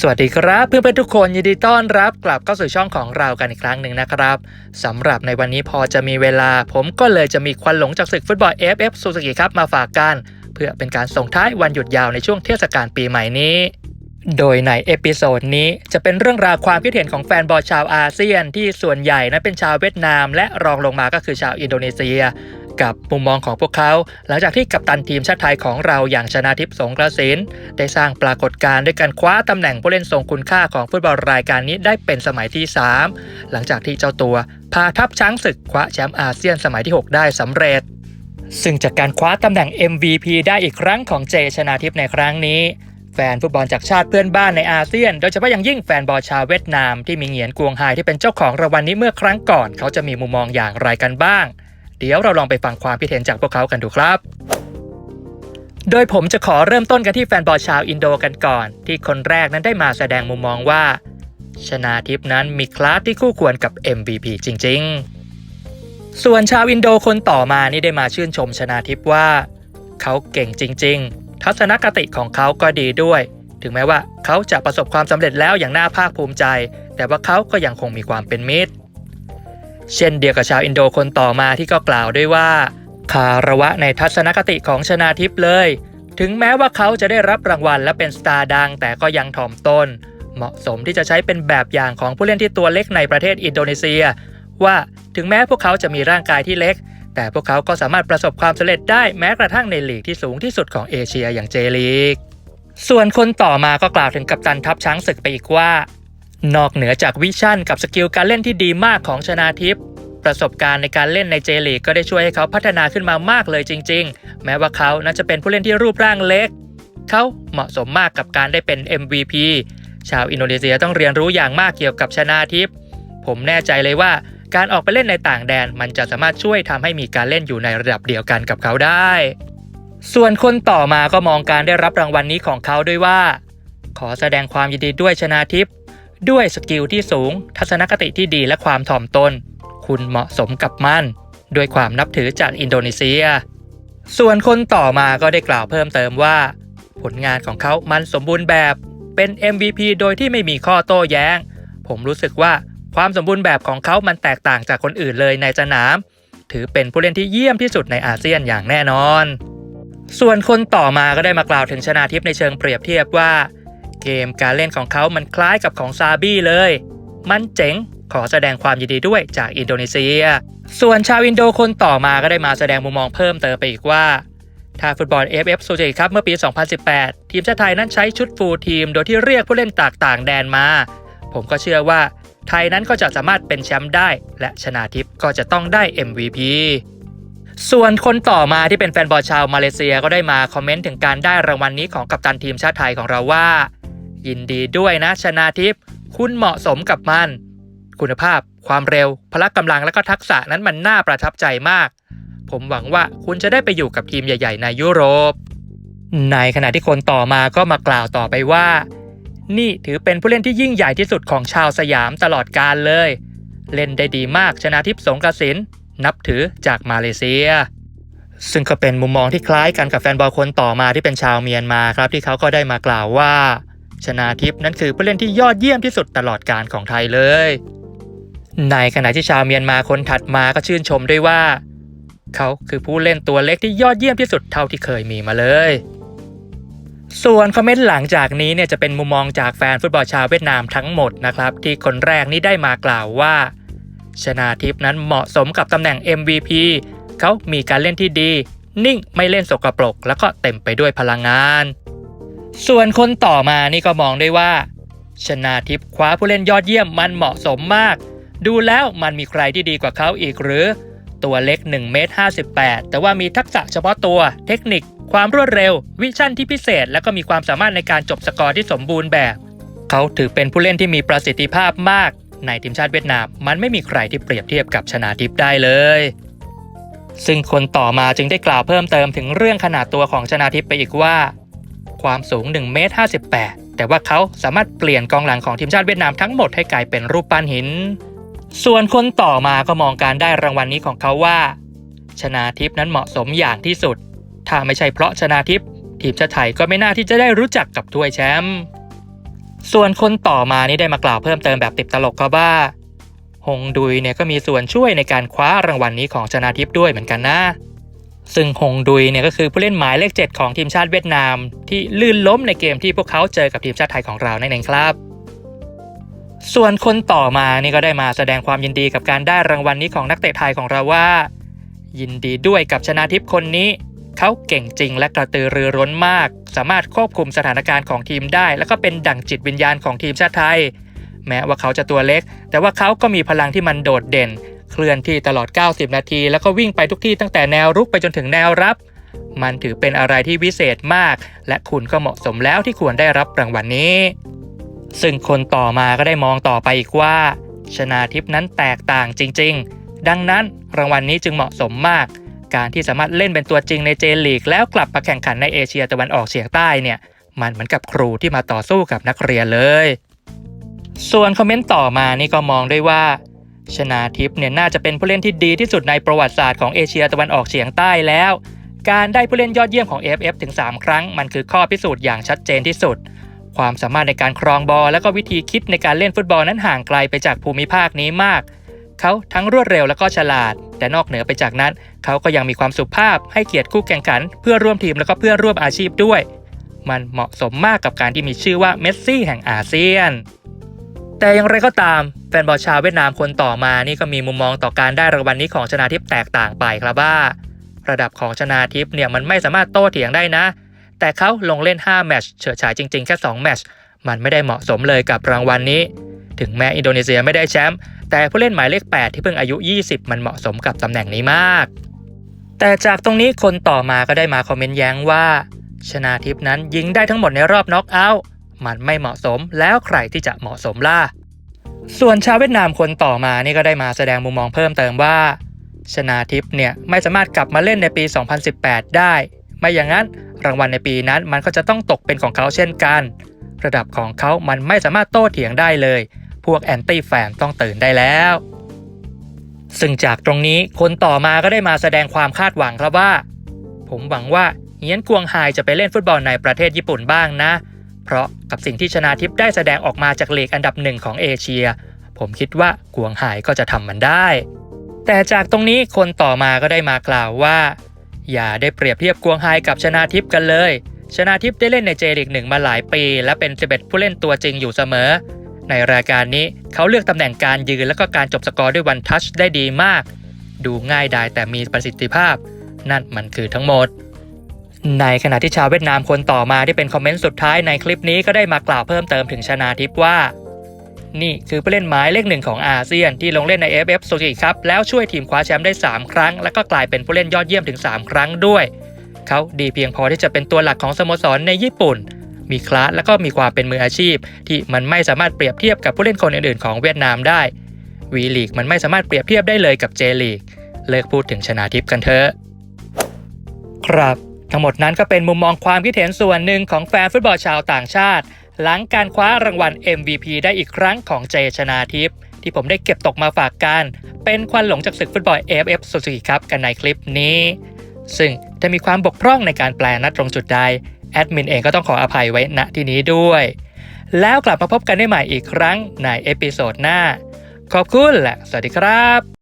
สวัสดีครับเพื่อนๆทุกคนยินดีต้อนรับกลับเข้าสู่ช่องของเรากันอีกครั้งหนึ่งนะครับสำหรับในวันนี้พอจะมีเวลา ผมก็เลยจะมีควันหลงจากศึกฟุตบอล AFF ซูซูกิครับมาฝากกัน เพื่อเป็นการส่งท้ายวันหยุดยาวในช่วงเทศกาลปีใหม่นี้ โดยในเอพิโซดนี้จะเป็นเรื่องราวความคิดเห็นของแฟนบอลชาวอาเซียน ที่ส่วนใหญ่นั้นเป็นชาวเวียดนาม และรองลงมาก็คือชาวอินโดนีเซีย กับมุมมองของพวกเขา หลังจากที่กัปตันทีมชาติไทยของเราอย่างชนาทิพย์สงกระสินได้สร้างปรากฏการณ์ด้วยการคว้าตำแหน่งผู้เล่นทรงคุณค่าของฟุตบอลรายการนี้ได้เป็นสมัยที่ 3 หลังจากที่เจ้าตัวพาทัพช้างศึกคว้าแชมป์อาเซียนสมัยที่ 6 ได้สำเร็จ ซึ่งจากการคว้าตำแหน่ง MVP ได้อีกครั้งของเจชนาทิพย์ในครั้งนี้แฟนฟุตบอลจากชาติเพื่อนบ้านในอาเซียน โดยเฉพาะอย่างยิ่งแฟนบอลชาวเวียดนามที่มีเหงียนกวงไฮที่เป็นเจ้าของรางวัลนี้เมื่อครั้งก่อน เขาจะมีมุมมองอย่างไรกันบ้าง เดี๋ยวเราลองไปฟังความคิดเห็นจากพวกเขากันดูครับ โดยผมจะขอเริ่มต้นกันที่แฟนบอลชาวอินโดกันก่อน ที่คนแรกนั้นได้มาแสดงมุมมองว่า ชนาทิพนั้นมีคลาสที่คู่ควรกับ MVP จริง ๆ ส่วนชาวอินโดคนต่อมานี่ได้มาชื่นชมชนาทิพว่า เขาเก่งจริง ๆ ทัศนคติของเขาก็ดีด้วย ถึงแม้ว่าเขาจะประสบความสำเร็จแล้วอย่างน่าภาคภูมิใจ แต่ว่าเขาก็ยังคงมีความเป็นมิตร เช่นเดียวกับชาวอินโดคนต่อมาที่ก็กล่าวด้วยว่า คาระวะในทัศนคติของชนาทิพย์เลย ถึงแม้ว่าเขาจะได้รับรางวัลและเป็นสตาร์ดัง แต่ก็ยังถ่อมตนเหมาะสมที่จะใช้เป็นแบบอย่างของผู้เล่นที่ตัวเล็กในประเทศอินโดนีเซีย ว่าถึงแม้พวกเขาจะมีร่างกายที่เล็ก แต่พวกเขาก็สามารถประสบความสำเร็จได้แม้กระทั่งในลีกที่สูงที่สุดของเอเชียอย่างเจลีกส่วนคนต่อมาก็กล่าวถึงกัปตันทัพช้างศึกไปอีกว่า นอกเหนือจากวิชั่นกับสกิลการเล่นที่ดีมากของชนาทิพย์ประสบการณ์ในการเล่นในเจลีกก็ได้ช่วยให้เขาพัฒนาขึ้นมามากเลยจริง ๆ แม้ว่าเขานั้นจะเป็นผู้เล่นที่รูปร่างเล็ก เขาเหมาะสมมากกับการได้เป็น MVP ชาวอินโดนีเซียต้องเรียนรู้อย่างมากเกี่ยวกับชนาทิพย์ผมแน่ใจเลยว่าการออกไปเล่นในต่างแดน มันจะสามารถช่วยทำให้มีการเล่นอยู่ในระดับเดียวกันกับเขาได้ ส่วนคนต่อมาก็มองการได้รับรางวัลนี้ของเขาด้วยว่า ขอแสดงความยินดีด้วยชนาทิพย์ ด้วยสกิลที่สูง ทัศนคติที่ดีและความถ่อมตน คุณเหมาะสมกับมัน ด้วยความนับถือจากอินโดนีเซีย ส่วนคนต่อมาก็ได้กล่าวเพิ่มเติมว่า ผลงานของเขามันสมบูรณ์แบบเป็น MVP โดยที่ไม่มีข้อโต้แย้ง ผมรู้สึกว่าความสมบูรณ์แบบของเขามันแตกต่างจากคนอื่นเลยในสนาม ถือเป็นผู้เล่นที่เยี่ยมที่สุดในอาเซียนอย่างแน่นอน ส่วนคนต่อมาก็ได้มากล่าวถึงชนาทิพย์ในเชิงเปรียบเทียบว่า เกมการเล่นของเขามันคล้ายกับของซาบี้เลย มันเจ๋งขอแสดงความยินดีด้วยจากอินโดนีเซีย ส่วนชาวอินโดคนต่อมาก็ได้มาแสดงมุมมองเพิ่มเติมไปอีกว่าถ้าฟุตบอล AFF ซูเจครับเมื่อปี 2018 ทีมชาติไทยนั้นใช้ชุดฟูลทีม โดยที่เรียกผู้เล่นจากต่างแดนมา ผมก็เชื่อว่า ไทยนั้นก็จะสามารถเป็นแชมป์ได้ และชนาทิพย์ก็จะต้องได้ MVP ส่วนคนต่อมาที่เป็นแฟนบอลชาวมาเลเซียก็ได้มาคอมเมนต์ถึงการได้รางวัลนี้ของกัปตันทีมชาติไทยของเราว่า ยินดีด้วยนะชนาทิพย์คุณเหมาะสมกับมัน คุณภาพ ความเร็ว พละกำลังและก็ทักษะนั้นมันน่าประทับใจมาก ผมหวังว่าคุณจะได้ไปอยู่กับทีมใหญ่ ๆ ในยุโรป ในขณะที่คนต่อมาก็มากล่าวต่อไปว่า นี่ถือเป็นผู้เล่นที่ยิ่งใหญ่ที่สุดของชาวสยามตลอดกาลเลย เล่นได้ดีมากชนะทิพย์สงกระสินนับถือจากมาเลเซียซึ่งก็เป็นมุมมองที่คล้ายกันกับแฟนบอลคนต่อมาที่เป็นชาวเมียนมาครับที่เขาก็ได้มากล่าวว่า ชนาทิพนั้นคือผู้เล่นที่ยอดเยี่ยมที่สุดตลอดการของไทยเลย ในขณะที่ชาวเมียนมาคนถัดมาก็ชื่นชมด้วยว่า เขาคือผู้เล่นตัวเล็กที่ยอดเยี่ยมที่สุดเท่าที่เคยมีมาเลย ส่วนคอมเมนต์หลังจากนี้เนี่ยจะเป็นมุมมองจากแฟนฟุตบอลชาวเวียดนามทั้งหมดนะครับ ที่คนแรกนี้ได้มากล่าวว่า ชนาทิพนั้นเหมาะสมกับตำแหน่ง MVP เขามีการเล่นที่ดี นิ่งไม่เล่นสกรปรก แล้วก็เต็มไปด้วยพลังงาน ส่วนคนต่อมานี่ก็มองได้ว่า ชนาทิพย์คว้าผู้เล่นยอดเยี่ยมมันเหมาะสมมาก ดูแล้วมันมีใครที่ดีกว่าเขาอีกหรือ ตัวเล็ก1เมตร58 แต่ว่ามีทักษะเฉพาะตัว เทคนิค ความรวดเร็ว วิชั่นที่พิเศษ และก็มีความสามารถในการจบสกอร์ที่สมบูรณ์แบบ เขาถือเป็นผู้เล่นที่มีประสิทธิภาพมาก ในทีมชาติเวียดนาม มันไม่มีใครที่เปรียบเทียบกับชนาทิพย์ได้เลยซึ่งคนต่อมาจึงได้กล่าวเพิ่มเติมถึงเรื่องขนาดตัวของชนาทิพย์ไปอีกว่า ความสูง1เมตร58 แต่ว่าเขาสามารถเปลี่ยนกองหลังของทีมชาติเวียดนามทั้งหมดให้กลายเป็นรูปปั้นหิน ส่วนคนต่อมาก็มองการได้รางวัลนี้ของเขาว่า ชนาทิพนั้นเหมาะสมอย่างที่สุด ถ้าไม่ใช่เพราะชนาทิพทีมชาติไทยก็ไม่น่าที่จะได้รู้จักกับถ้วยแชมป์ส่วนคนต่อมานี่ได้มากล่าวเพิ่มเติมแบบติดตลกครับว่าฮงดุยเนี่ยก็มีส่วนช่วยในการคว้ารางวัลนนี้ของชนาทิพด้วยเหมือนกันนะ ซึ่งฮงดุยเนี่ยก็คือผู้เล่นหมายเลข 7 ของทีมชาติเวียดนาม ที่ลื่นล้มในเกมที่พวกเขาเจอกับทีมชาติไทยของเรานั่นเองครับ ส่วนคนต่อมานี่ก็ได้มาแสดงความยินดีกับการได้รางวัลนนี้ของนักเตะไทยของเราว่า ยินดีด้วยกับชนาทิพย์คนนี้ เขาเก่งจริงและกระตือรือร้นมาก สามารถควบคุมสถานการณ์ของทีมได้ แล้วก็เป็นดั่งจิตวิญญาณของทีมชาติไทย แม้ว่าเขาจะตัวเล็ก แต่ว่าเขาก็มีพลังที่มันโดดเด่น เคลื่อนที่ตลอด 90 นาที แล้วก็วิ่งไปทุกที่ตั้งแต่แนวรุกไปจนถึงแนวรับ มันถือเป็นอะไรที่วิเศษมาก และคุณก็เหมาะสมแล้วที่ควรได้รับรางวัลนนี้ ซึ่งคนต่อมาก็ได้มองต่อไปอีกว่า ชนาทิพนั้นแตกต่างจริง ๆ ดังนั้นรางวัลนนี้จึงเหมาะสมมาก การที่สามารถเล่นเป็นตัวจริงในเจลีก แล้วกลับมาแข่งขันในเอเชียตะวันออกเฉียงใต้เนี่ยมันเหมือนกับครูที่มาต่อสู้กับนักเรียนเลย ส่วนคอมเมนต์ต่อมานี่ก็มองด้วยว่า ชนาทิพย์เนี่ยน่าจะเป็นผู้เล่นที่ดีที่สุดในประวัติศาสตร์ของเอเชียตะวันออกเฉียงใต้แล้ว การได้ผู้เล่นยอดเยี่ยมของ AFF ถึง 3 ครั้ง มันคือข้อพิสูจน์อย่างชัดเจนที่สุด ความสามารถในการครองบอลและก็วิธีคิดในการเล่นฟุตบอลนั้นห่างไกลไปจากภูมิภาคนี้มาก เขาทั้งรวดเร็วและก็ฉลาด แต่นอกเหนือไปจากนั้น เขาก็ยังมีความสุภาพให้เกียรติคู่แข่งขัน เพื่อร่วมทีมและก็เพื่อร่วมอาชีพด้วย มันเหมาะสมมากกับการที่มีชื่อว่าเมสซี่แห่งอาเซียน แต่อย่างไรก็ตามแฟนบอลชาวเวียดนามคนต่อมานี่ก็มีมุมมองต่อการได้รางวัลนนี้ของชนาทิพย์แตกต่างไปครับว่า ระดับของชนาทิพย์เนี่ยมันไม่สามารถโต้เถียงได้นะ แต่เขาลงเล่น 5 แมตช์เฉิดฉายจริง ๆ แค่2แมตช์มันไม่ได้เหมาะสมเลยกับรางวัลนนี้ ถึงแม้อินโดนีเซียไม่ได้แชมป์แต่ผู้เล่นหมายเลข 8 ที่เพิ่งอายุ 20 มันเหมาะสมกับตำแหน่งนี้มาก แต่จากตรงนี้คนต่อมาก็ได้มาคอมเมนต์แย้งว่า ชนาทิพย์นั้นยิงได้ทั้งหมดในรอบน็อกเอาท์ มันไม่เหมาะสมแล้วใครที่จะเหมาะสมล่ะ ส่วนชาวเวียดนามคนต่อมานี่ก็ได้มาแสดงมุมมองเพิ่มเติมว่า ชนาทิพย์เนี่ยไม่สามารถกลับมาเล่นในปี 2018 ได้ ไม่อย่างนั้นรางวัลในปีนั้นมันก็จะต้องตกเป็นของเขาเช่นกัน ระดับของเขามันไม่สามารถโต้เถียงได้เลย พวกแอนตี้แฟนต้องตื่นได้แล้ว ซึ่งจากตรงนี้คนต่อมาก็ได้มาแสดงความคาดหวังครับว่า ผมหวังว่าเฮียนกวงไฮจะไปเล่นฟุตบอลในประเทศญี่ปุ่นบ้างนะ เพราะกับสิ่งที่ชนาทิพย์ได้แสดงออกมาจากเลกอันดับหนึ่งของเอเชีย ผมคิดว่ากวงไฮก็จะทำมันได้ แต่จากตรงนี้คนต่อมาก็ได้มากล่าวว่า อย่าได้เปรียบเทียบกวงไฮกับชนาทิพย์กันเลย ชนาทิพย์ได้เล่นในเจลีกหนึ่งมาหลายปี และเป็น11ผู้เล่นตัวจริงอยู่เสมอ ในรายการนี้เขาเลือกตำแหน่งการยืนและก็การจบสกอร์ด้วยวันทัชได้ดีมาก ดูง่ายดายแต่มีประสิทธิภาพ นั่นมันคือทั้งหมด ในขณะที่ชาวเวียดนามคนต่อมาที่เป็นคอมเมนต์สุดท้ายในคลิปนี้ก็ได้มากล่าวเพิ่มเติมถึงชนาทิพว่า นี่คือผู้เล่นหมายเลขหนึ่งของอาเซียนที่ลงเล่นใน FF โซจิครับแล้วช่วยทีมคว้าแชมป์ได้ 3 ครั้ง แล้วก็กลายเป็นผู้เล่นยอดเยี่ยมถึง 3 ครั้งด้วย เขาดีเพียงพอที่จะเป็นตัวหลักของสโมสรในญี่ปุ่น มีคลาสและก็มีความเป็นมืออาชีพ ที่มันไม่สามารถเปรียบเทียบกับผู้เล่นคนอื่นๆของเวียดนามได้วีลีกมันไม่สามารถเปรียบเทียบได้เลยกับเจลีกเลิกพูดถึงชนาทิพย์กันเถอะครับ ทั้งหมดนั้นก็เป็นมุมมองความคิดเห็นส่วนหนึ่งของแฟนฟุตบอลชาวต่างชาติ หลังการคว้ารางวัล MVP ได้อีกครั้งของเจชนาทิพย์ที่ผมได้เก็บตกมาฝากกัน เป็นควันหลงจากศึกฟุตบอล AFF Suzuki ครับกันในคลิปนี้ ซึ่งถ้ามีความบกพร่องในการแปลนัดตรงจุดใดแอดมินเองก็ต้องขออภัยไว้ณที่นี้ด้วย แล้วกลับมาพบกันได้ใหม่อีกครั้งในเอพิโซดหน้า ขอบคุณและสวัสดีครับ